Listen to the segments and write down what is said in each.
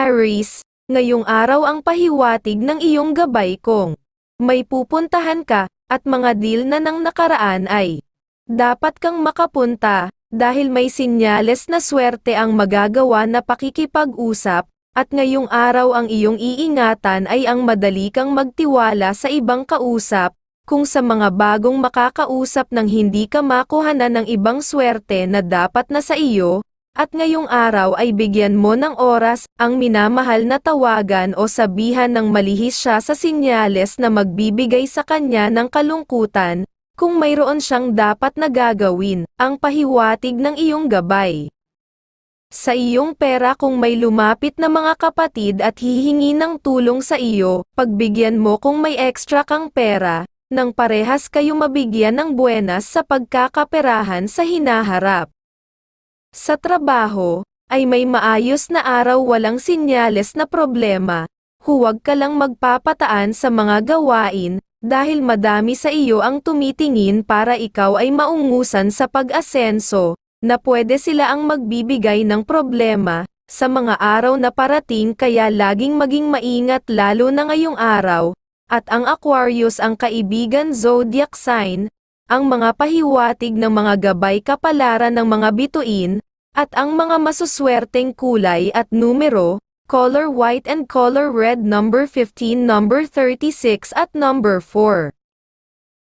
Aries, ngayong araw ang pahiwatig ng iyong gabay kong may pupuntahan ka, at mga deal na nang nakaraan ay dapat kang makapunta, dahil may sinyales na swerte ang magagawa na pakikipag-usap, at ngayong araw ang iyong iingatan ay ang madali kang magtiwala sa ibang kausap, kung sa mga bagong makakausap nang hindi ka makuhanan ng ibang swerte na dapat na sa iyo, at ngayong araw ay bigyan mo ng oras ang minamahal na tawagan o sabihan ng malihis siya sa sinyales na magbibigay sa kanya ng kalungkutan, kung mayroon siyang dapat na gagawin, ang pahiwatig ng iyong gabay. Sa iyong pera kung may lumapit na mga kapatid at hihingi ng tulong sa iyo, pagbigyan mo kung may extra kang pera, nang parehas kayo mabigyan ng buenas sa pagkakaperahan sa hinaharap. Sa trabaho, ay may maayos na araw walang sinyales na problema, huwag ka lang magpapataan sa mga gawain, dahil madami sa iyo ang tumitingin para ikaw ay maungusan sa pag-asenso, na pwede sila ang magbibigay ng problema, sa mga araw na parating kaya laging maging maingat lalo na ngayong araw, at ang Aquarius ang kaibigan zodiac sign, ang mga pahiwatig ng mga gabay kapalaran ng mga bituin, at ang mga masuswerteng kulay at numero, color white and color red number 15 number 36 at number 4.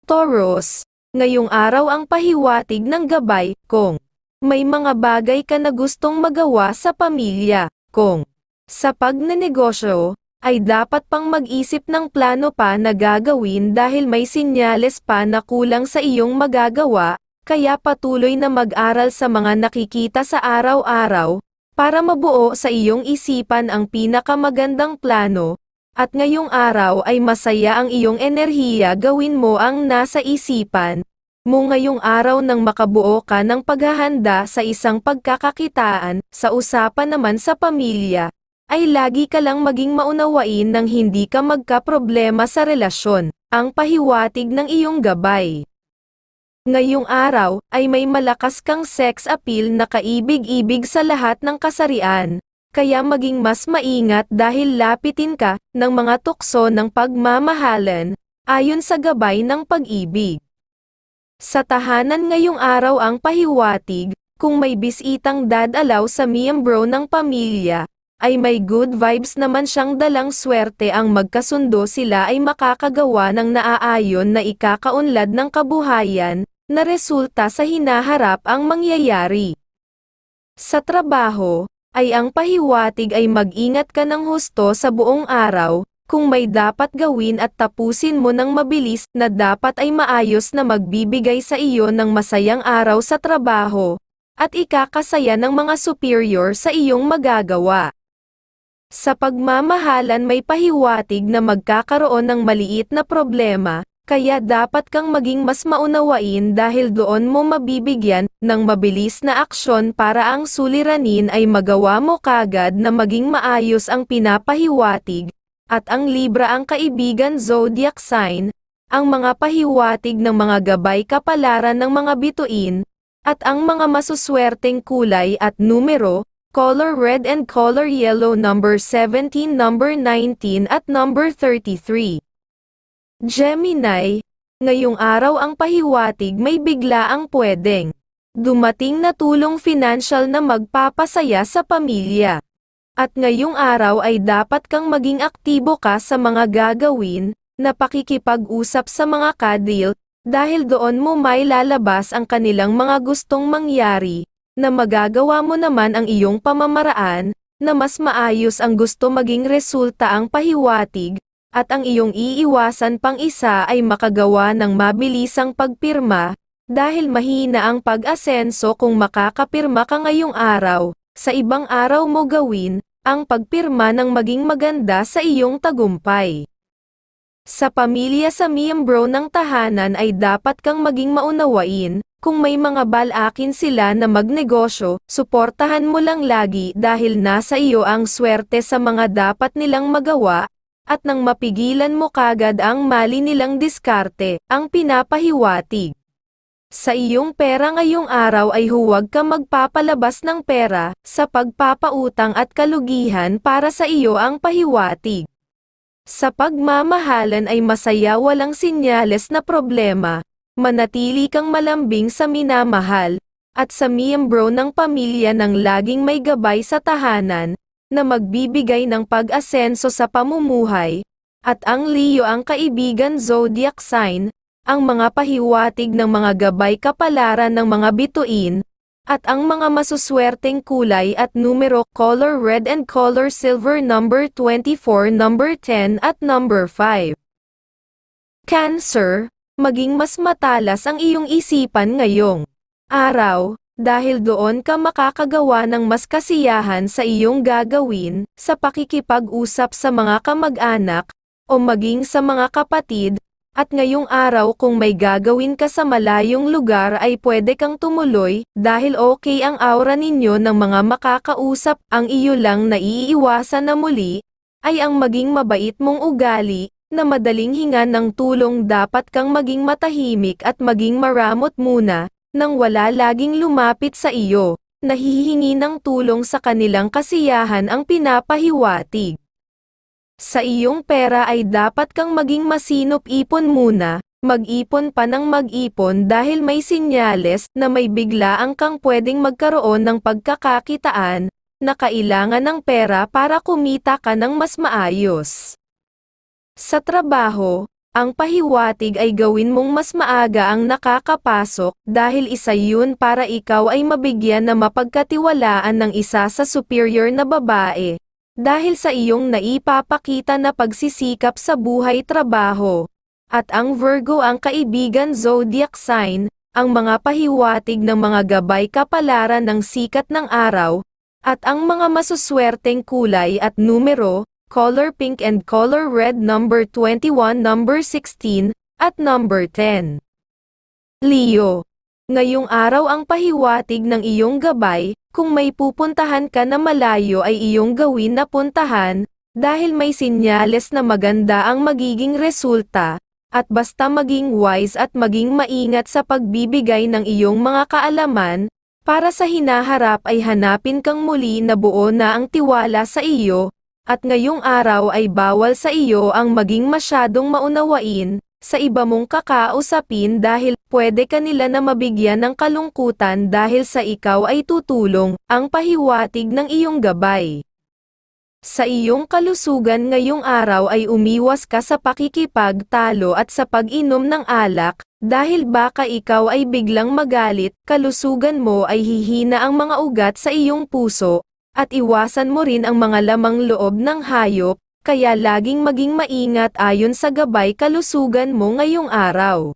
Taurus, ngayong araw ang pahiwatig ng gabay, kung may mga bagay ka na gustong magawa sa pamilya, kung sa pagnenegosyo, ay dapat pang mag-isip ng plano pa na gagawin dahil may sinyales pa na kulang sa iyong magagawa, kaya patuloy na mag-aral sa mga nakikita sa araw-araw, para mabuo sa iyong isipan ang pinakamagandang plano, at ngayong araw ay masaya ang iyong enerhiya gawin mo ang nasa isipan, mo ngayong araw nang makabuo ka ng paghahanda sa isang pagkakakitaan, sa usapan naman sa pamilya, ay lagi ka lang maging maunawain nang hindi ka magka-problema sa relasyon, ang pahiwatig ng iyong gabay. Ngayong araw, ay may malakas kang sex appeal na kaibig-ibig sa lahat ng kasarian, kaya maging mas maingat dahil lapitin ka ng mga tukso ng pagmamahalan, ayon sa gabay ng pag-ibig. Sa tahanan ngayong araw ang pahiwatig, kung may bisitang dadalaw sa miyembro ng pamilya, ay may good vibes naman siyang dalang swerte ang magkasundo sila ay makakagawa ng naaayon na ikakaunlad ng kabuhayan, na resulta sa hinaharap ang mangyayari. Sa trabaho, ay ang pahiwatig ay mag-ingat ka ng husto sa buong araw, kung may dapat gawin at tapusin mo ng mabilis na dapat ay maayos na magbibigay sa iyo ng masayang araw sa trabaho, at ikakasaya ng mga superior sa iyong magagawa. Sa pagmamahalan may pahiwatig na magkakaroon ng maliit na problema, kaya dapat kang maging mas maunawain dahil doon mo mabibigyan ng mabilis na aksyon para ang suliranin ay magawa mo kagad na maging maayos ang pinapahiwatig, at ang Libra ang kaibigan zodiac sign, ang mga pahiwatig ng mga gabay kapalaran ng mga bituin, at ang mga masuswerteng kulay at numero, color red and color yellow number 17 number 19 at number 33. Gemini, ngayong araw ang pahiwatig may bigla ang pwedeng dumating na tulong financial na magpapasaya sa pamilya. At ngayong araw ay dapat kang maging aktibo ka sa mga gagawin, na pakikipag-usap sa mga kadil, dahil doon mo may lalabas ang kanilang mga gustong mangyari, na magagawa mo naman ang iyong pamamaraan, na mas maayos ang gusto maging resulta ang pahiwatig, at ang iyong iiwasan pang isa ay makagawa ng mabilisang pagpirma, dahil mahina ang pag-asenso kung makakapirma ka ngayong araw, sa ibang araw mo gawin, ang pagpirma ng maging maganda sa iyong tagumpay. Sa pamilya sa miyembro ng tahanan ay dapat kang maging maunawain, kung may mga balakin sila na magnegosyo, suportahan mo lang lagi dahil nasa iyo ang swerte sa mga dapat nilang magawa, at nang mapigilan mo kagad ang mali nilang diskarte, ang pinapahiwatig. Sa iyong pera ngayong araw ay huwag ka magpapalabas ng pera sa pagpapautang at kalugihan para sa iyo ang pahiwatig. Sa pagmamahalan ay masaya walang sinyales na problema, manatili kang malambing sa minamahal, at sa miyembro ng pamilya ng laging may gabay sa tahanan, na magbibigay ng pag-asenso sa pamumuhay, at ang Leo ang kaibigan zodiac sign, ang mga pahiwatig ng mga gabay kapalaran ng mga bituin, at ang mga masuswerteng kulay at numero color red and color silver number 24 number 10 at number 5. Cancer, maging mas matalas ang iyong isipan ngayong araw, dahil doon ka makakagawa ng mas kasiyahan sa iyong gagawin, sa pakikipag-usap sa mga kamag-anak, o maging sa mga kapatid, at ngayong araw kung may gagawin ka sa malayong lugar ay pwede kang tumuloy, dahil okay ang aura ninyo ng mga makakausap, ang iyo lang na iiwasan na muli, ay ang maging mabait mong ugali, na madaling hinga ng tulong dapat kang maging matahimik at maging maramot muna, nang wala laging lumapit sa iyo, nahihingi ng tulong sa kanilang kasiyahan ang pinapahiwatig. Sa iyong pera ay dapat kang maging masinop-ipon muna, mag-ipon pa ng mag-ipon dahil may sinyales na may biglaang kang pwedeng magkaroon ng pagkakakitaan, na kailangan ng pera para kumita ka ng mas maayos. Sa trabaho, ang pahiwatig ay gawin mong mas maaga ang nakakapasok dahil isa yun para ikaw ay mabigyan na mapagkatiwalaan ng isa sa superior na babae. Dahil sa iyong naipapakita na pagsisikap sa buhay trabaho. At ang Virgo ang kaibigan zodiac sign, ang mga pahiwatig ng mga gabay kapalaran ng sikat ng araw, at ang mga masuswerteng kulay at numero, color pink and color red number 21 number 16, at number 10. Leo. Ngayong araw ang pahiwatig ng iyong gabay, kung may pupuntahan ka na malayo ay iyong gawin na puntahan, dahil may sinyales na maganda ang magiging resulta, at basta maging wise at maging maingat sa pagbibigay ng iyong mga kaalaman, para sa hinaharap ay hanapin kang muli na buo na ang tiwala sa iyo, at ngayong araw ay bawal sa iyo ang maging masyadong maunawain, sa iba mong kakausapin dahil pwede ka nila na mabigyan ng kalungkutan dahil sa ikaw ay tutulong, ang pahiwatig ng iyong gabay. Sa iyong kalusugan ngayong araw ay umiwas ka sa pakikipagtalo at sa pag-inom ng alak, dahil baka ikaw ay biglang magalit, kalusugan mo ay hihina ang mga ugat sa iyong puso, at iwasan mo rin ang mga lamang loob ng hayop, kaya laging maging maingat ayon sa gabay kalusugan mo ngayong araw.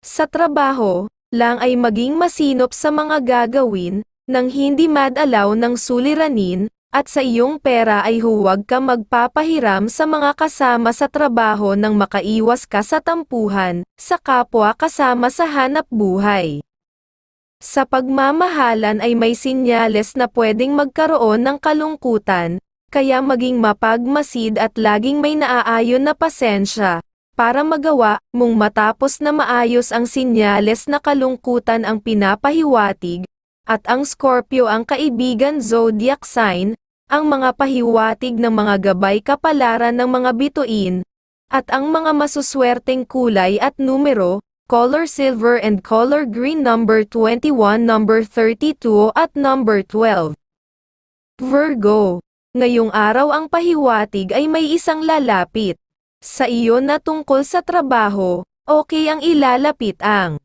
Sa trabaho, lang ay maging masinop sa mga gagawin, nang hindi madalaw ng suliranin, at sa iyong pera ay huwag ka magpapahiram sa mga kasama sa trabaho nang makaiwas ka sa tampuhan, sa kapwa kasama sa hanap buhay. Sa pagmamahalan ay may sinyales na pwedeng magkaroon ng kalungkutan, kaya maging mapagmasid at laging may naaayon na pasensya, para magawa mong matapos na maayos ang sinyales na kalungkutan ang pinapahiwatig, at ang Scorpio ang kaibigan zodiac sign, ang mga pahiwatig ng mga gabay kapalaran ng mga bituin, at ang mga masuswerteng kulay at numero, color silver and color green number 21 number 32 at number 12. Virgo Ngayong araw ang pahiwatig ay may isang lalapit. Sa iyo na tungkol sa trabaho, okay ang ilalapit ang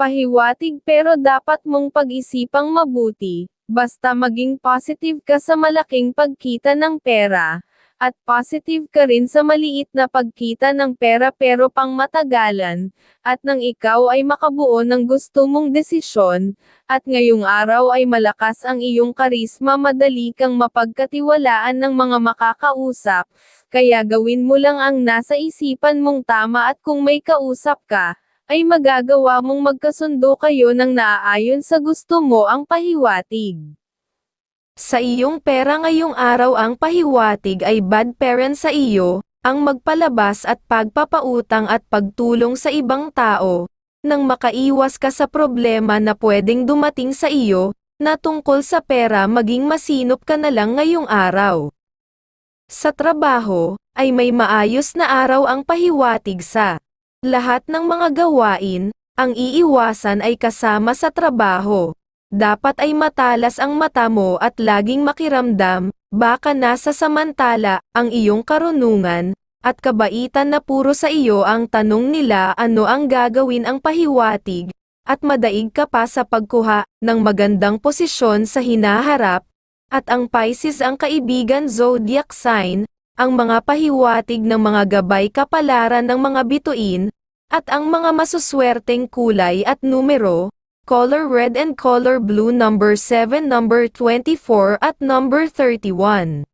pahiwatig pero dapat mong pag-isipang mabuti, basta maging positive ka sa malaking pagkita ng pera, at positive ka rin sa maliit na pagkita ng pera pero pang matagalan, at nang ikaw ay makabuo ng gusto mong desisyon, at ngayong araw ay malakas ang iyong karisma madali kang mapagkatiwalaan ng mga makakausap, kaya gawin mo lang ang nasa isipan mong tama at kung may kausap ka, ay magagawa mong magkasundo kayo ng naaayon sa gusto mo ang pahiwatig. Sa iyong pera ngayong araw ang pahiwatig ay bad parent sa iyo, ang magpalabas at pagpapautang at pagtulong sa ibang tao, nang makaiwas ka sa problema na pwedeng dumating sa iyo, na tungkol sa pera maging masinop ka na lang ngayong araw. Sa trabaho, ay may maayos na araw ang pahiwatig sa lahat ng mga gawain, ang iiwasan ay kasama sa trabaho. Dapat ay matalas ang mata mo at laging makiramdam, baka nasa samantala, ang iyong karunungan, at kabaitan na puro sa iyo ang tanong nila ano ang gagawin ang pahiwatig, at madaig ka pa sa pagkuha ng magandang posisyon sa hinaharap, at ang Pisces ang kaibigan zodiac sign, ang mga pahiwatig ng mga gabay kapalaran ng mga bituin, at ang mga masuswerteng kulay at numero, color red and color blue number 7 number 24 at number 31.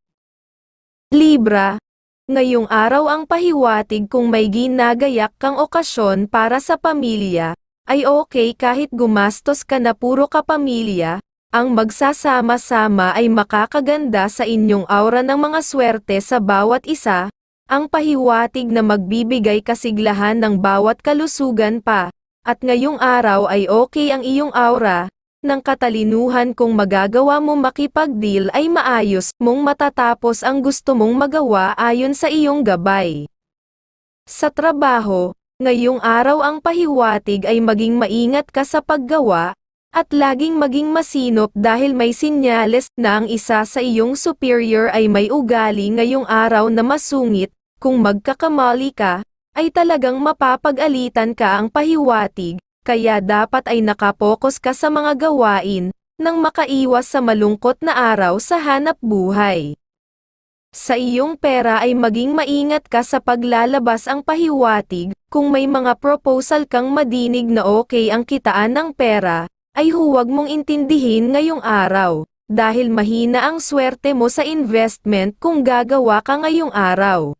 Libra, Ngayong araw ang pahiwatig kung may ginagayak kang okasyon para sa pamilya, ay okay kahit gumastos ka na puro kapamilya, ang magsasama-sama ay makakaganda sa inyong aura ng mga swerte sa bawat isa, ang pahiwatig na magbibigay kasiglahan ng bawat kalusugan pa, at ngayong araw ay okay ang iyong aura, ng katalinuhan kung magagawa mo makipag-deal ay maayos mong matatapos ang gusto mong magawa ayon sa iyong gabay. Sa trabaho, ngayong araw ang pahiwatig ay maging maingat ka sa paggawa, at laging maging masinop dahil may sinyales na ang isa sa iyong superior ay may ugali ngayong araw na masungit, kung magkakamali ka, ay talagang mapapag-alitan ka ang pahiwatig, kaya dapat ay nakapokus ka sa mga gawain, nang makaiwas sa malungkot na araw sa hanap buhay. Sa iyong pera ay maging maingat ka sa paglalabas ang pahiwatig, kung may mga proposal kang madinig na okay ang kitaan ng pera, ay huwag mong intindihin ngayong araw, dahil mahina ang swerte mo sa investment kung gagawa ka ngayong araw.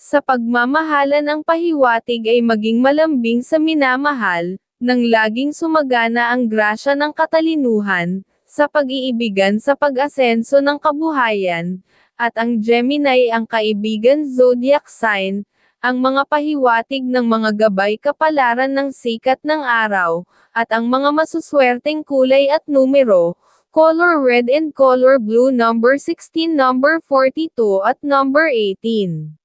Sa pagmamahalan ang pahiwatig ay maging malambing sa minamahal, nang laging sumagana ang grasya ng katalinuhan, sa pag-iibigan sa pag-asenso ng kabuhayan, at ang Gemini ang kaibigan zodiac sign, ang mga pahiwatig ng mga gabay kapalaran ng sikat ng araw, at ang mga masuswerteng kulay at numero, color red and color blue number 16 number 42 at number 18.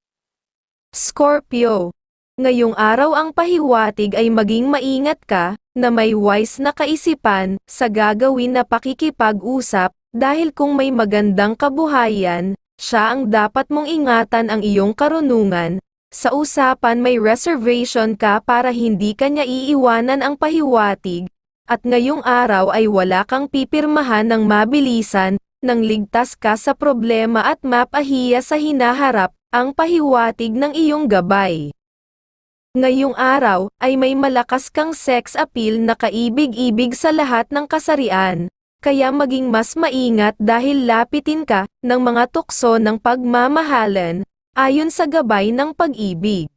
Scorpio. Ngayong araw ang pahiwatig ay maging maingat ka, na may wise na kaisipan, sa gagawin na pakikipag-usap, dahil kung may magandang kabuhayan, siya ang dapat mong ingatan ang iyong karunungan, sa usapan may reservation ka para hindi kanya iiwanan ang pahiwatig, at ngayong araw ay wala kang pipirmahan ng mabilisan, nang ligtas ka sa problema at mapahiya sa hinaharap, ang pahiwatig ng iyong gabay. Ngayong araw, ay may malakas kang sex appeal na kaibig-ibig sa lahat ng kasarian, kaya maging mas maingat dahil lapitin ka ng mga tukso ng pagmamahalan, ayon sa gabay ng pag-ibig.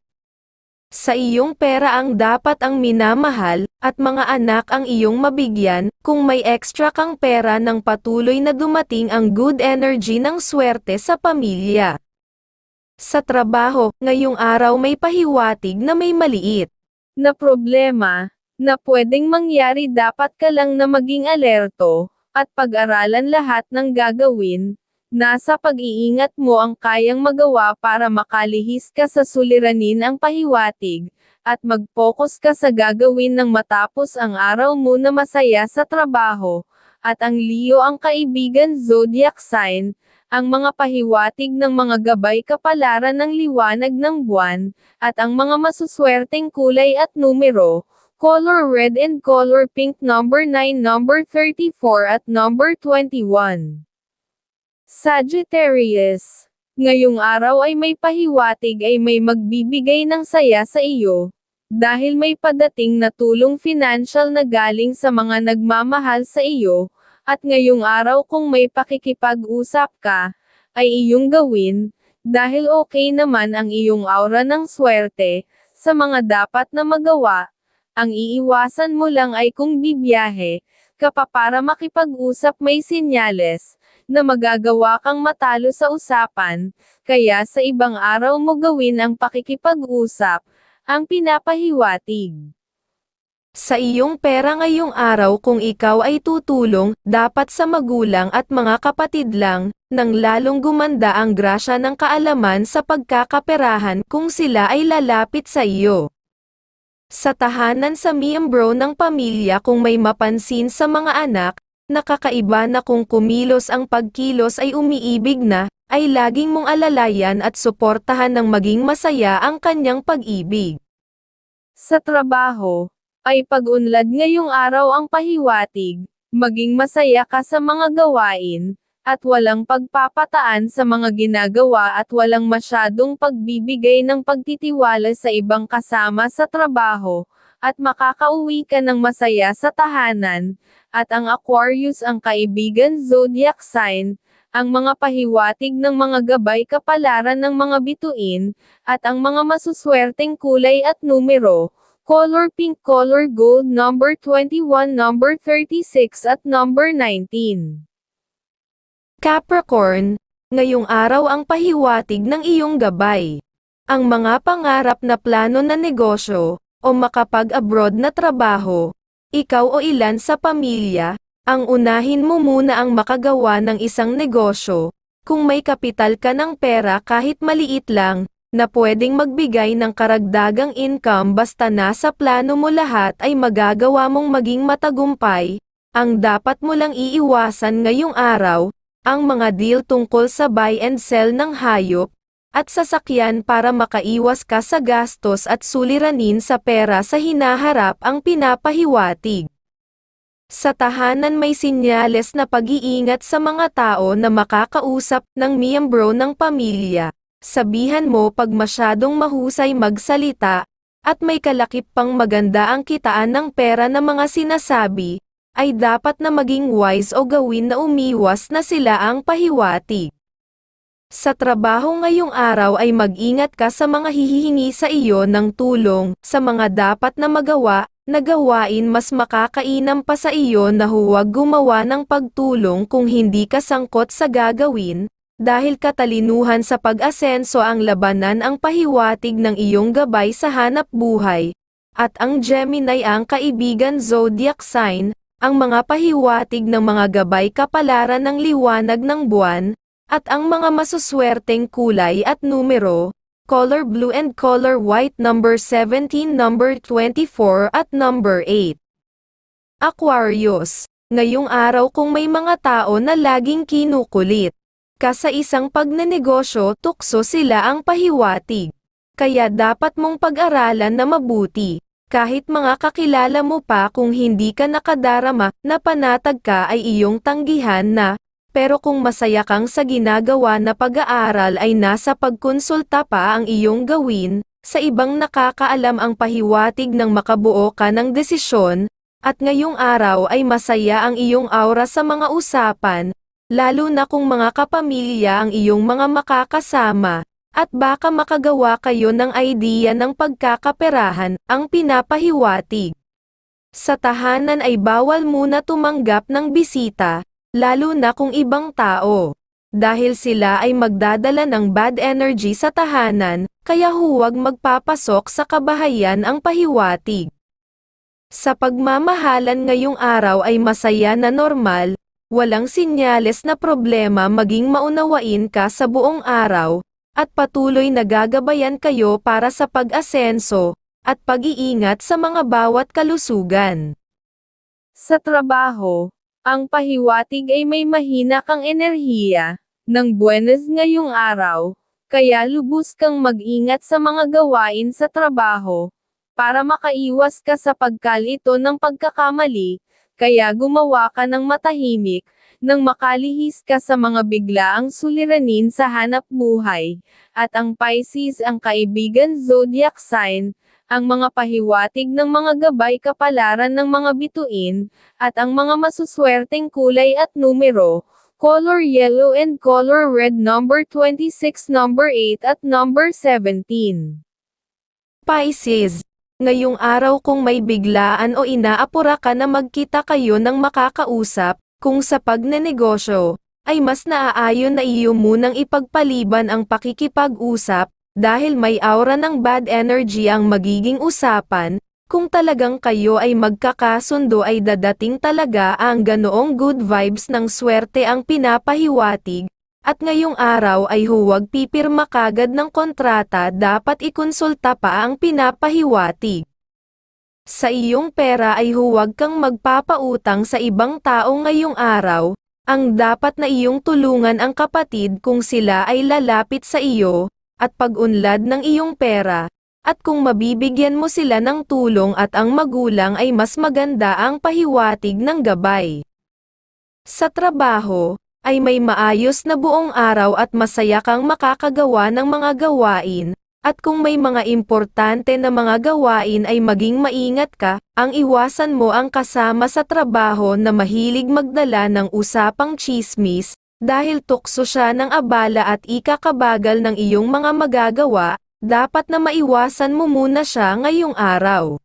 Sa iyong pera ang dapat ang minamahal, at mga anak ang iyong mabigyan, kung may extra kang pera ng patuloy na dumating ang good energy ng swerte sa pamilya. Sa trabaho, ngayong araw may pahiwatig na may maliit na problema, na pwedeng mangyari. Dapat ka lang na maging alerto, at pag-aralan lahat ng gagawin, nasa pag-iingat mo ang kayang magawa para makalihis ka sa suliranin ang pahiwatig, at mag-focus ka sa gagawin ng matapos ang araw mo na masaya sa trabaho, at ang Leo ang kaibigan zodiac sign, ang mga pahiwatig ng mga gabay kapalaran ng liwanag ng buwan, at ang mga masuswerteng kulay at numero, color red and color pink number 9 number 34 at number 21. Sagittarius. Ngayong araw ay may pahiwatig ay may magbibigay ng saya sa iyo, dahil may padating na tulong financial na galing sa mga nagmamahal sa iyo, at ngayong araw kung may pakikipag-usap ka, ay iyong gawin, dahil okay naman ang iyong aura ng swerte, sa mga dapat na magawa, ang iiwasan mo lang ay kung bibiyahe, ka pa para makipag-usap may sinyales, na magagawa kang matalo sa usapan, kaya sa ibang araw mo gawin ang pakikipag-usap, ang pinapahiwatig. Sa iyong pera ngayong araw kung ikaw ay tutulong, dapat sa magulang at mga kapatid lang, nang lalong gumanda ang grasya ng kaalaman sa pagkakaperahan kung sila ay lalapit sa iyo. Sa tahanan sa miyembro ng pamilya kung may mapansin sa mga anak, nakakaiba na kung kumilos ang pagkilos ay umiibig na, ay laging mong alalayan at suportahan ng maging masaya ang kanyang pag-ibig. Sa trabaho, ay pag-unlad ngayong araw ang pahiwatig, maging masaya ka sa mga gawain, at walang pagpapataan sa mga ginagawa at walang masyadong pagbibigay ng pagtitiwala sa ibang kasama sa trabaho, at makakauwi ka ng masaya sa tahanan, at ang Aquarius ang kaibigan zodiac sign, ang mga pahiwatig ng mga gabay kapalaran ng mga bituin, at ang mga masuswerteng kulay at numero, color pink, color gold, number 21, number 36 at number 19. Capricorn, ngayong araw ang pahiwatig ng iyong gabay. Ang mga pangarap na plano na negosyo, o makapag-abroad na trabaho, ikaw o ilan sa pamilya, ang unahin mo muna ang makagawa ng isang negosyo, kung may kapital ka ng pera kahit maliit lang, na pwedeng magbigay ng karagdagang income basta nasa plano mo lahat ay magagawa mong maging matagumpay, ang dapat mo lang iiwasan ngayong araw, ang mga deal tungkol sa buy and sell ng hayop, at sasakyan para makaiwas ka sa gastos at suliranin sa pera sa hinaharap ang pinapahiwatig. Sa tahanan may sinyales na pag-iingat sa mga tao na makakausap ng miyembro ng pamilya. Sabihan mo pag masyadong mahusay magsalita, at may kalakip pang maganda ang kitaan ng pera na mga sinasabi, ay dapat na maging wise o gawin na umiwas na sila ang pahiwatig. Sa trabaho ngayong araw ay mag-ingat ka sa mga hihihingi sa iyo ng tulong, sa mga dapat na magawa, na gawain mas makakainam pa sa iyo na huwag gumawa ng pagtulong kung hindi ka sangkot sa gagawin, dahil katalinuhan sa pag-asenso ang labanan ang pahiwatig ng iyong gabay sa hanap buhay, at ang Gemini ang kaibigan zodiac sign, ang mga pahiwatig ng mga gabay kapalaran ng liwanag ng buwan, at ang mga masuswerteng kulay at numero, color blue and color white number 17 number 24 at number 8. Aquarius, ngayong araw kung may mga tao na laging kinukulit, ka sa isang pagnenegosyo tukso sila ang pahiwatig. Kaya dapat mong pag-aralan na mabuti, kahit mga kakilala mo pa kung hindi ka nakadarama na panatag ka ay iyong tanggihan na, pero kung masaya kang sa ginagawa na pag-aaral ay nasa pagkonsulta pa ang iyong gawin, sa ibang nakakaalam ang pahiwatig ng makabuo ka ng desisyon, at ngayong araw ay masaya ang iyong aura sa mga usapan, lalo na kung mga kapamilya ang iyong mga makakasama, at baka makagawa kayo ng idea ng pagkakaperahan, ang pinapahiwatig. Sa tahanan ay bawal muna tumanggap ng bisita, lalo na kung ibang tao. Dahil sila ay magdadala ng bad energy sa tahanan, kaya huwag magpapasok sa kabahayan ang pahiwatig. Sa pagmamahalan ngayong araw ay masaya na normal, walang sinyales na problema maging maunawain ka sa buong araw, at patuloy na gagabayan kayo para sa pag-asenso, at pag-iingat sa mga bawat kalusugan. Sa trabaho, ang pahiwatig ay may mahina kang enerhiya, ng buenas ngayong araw, kaya lubos kang mag-ingat sa mga gawain sa trabaho, para makaiwas ka sa pagkalito ng pagkakamali, kaya gumawa ka ng matahimik, nang makalihis ka sa mga biglaang suliranin sa hanap buhay, at ang Pisces ang kaibigan zodiac sign, ang mga pahiwatig ng mga gabay kapalaran ng mga bituin, at ang mga masuswerteng kulay at numero, color yellow and color red number 26 number 8 at number 17. Pisces, ngayong araw kung may biglaan o inaapura ka na magkita kayo ng makakausap, kung sa pagnenegosyo, ay mas naaayon na iyo munang ipagpaliban ang pakikipag-usap, dahil may aura ng bad energy ang magiging usapan, Kung talagang kayo ay magkakasundo ay dadating talaga ang ganoong good vibes ng swerte ang pinapahiwatig, at ngayong araw ay huwag pipirma kagad ng kontrata dapat ikonsulta pa ang pinapahiwatig. Sa iyong pera ay huwag kang magpapautang sa ibang tao ngayong araw, ang dapat na iyong tulungan ang kapatid kung sila ay lalapit sa iyo, at pag-unlad ng iyong pera, at kung mabibigyan mo sila ng tulong at ang magulang ay mas maganda ang pahiwatig ng gabay. Sa trabaho, ay may maayos na buong araw at masaya kang makakagawa ng mga gawain, at kung may mga importante na mga gawain ay maging maingat ka, ang iwasan mo ang kasama sa trabaho na mahilig magdala ng usapang chismis, dahil tukso siya ng abala at ikakabagal ng iyong mga magagawa, dapat na maiwasan mo muna siya ngayong araw.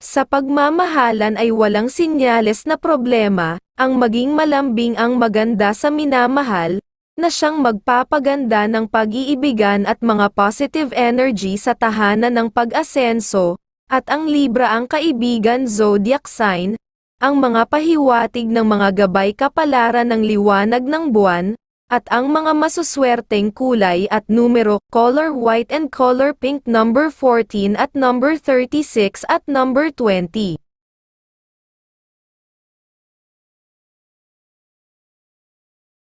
Sa pagmamahalan ay walang sinyales na problema, ang maging malambing ang maganda sa minamahal, na siyang magpapaganda ng pag-iibigan at mga positive energy sa tahanan ng pag-asenso, at ang Libra ang kaibigan zodiac sign, ang mga pahiwatig ng mga gabay kapalaran ng liwanag ng buwan, at ang mga masuswerteng kulay at numero, color white and color pink number 14 at number 36 at number 20.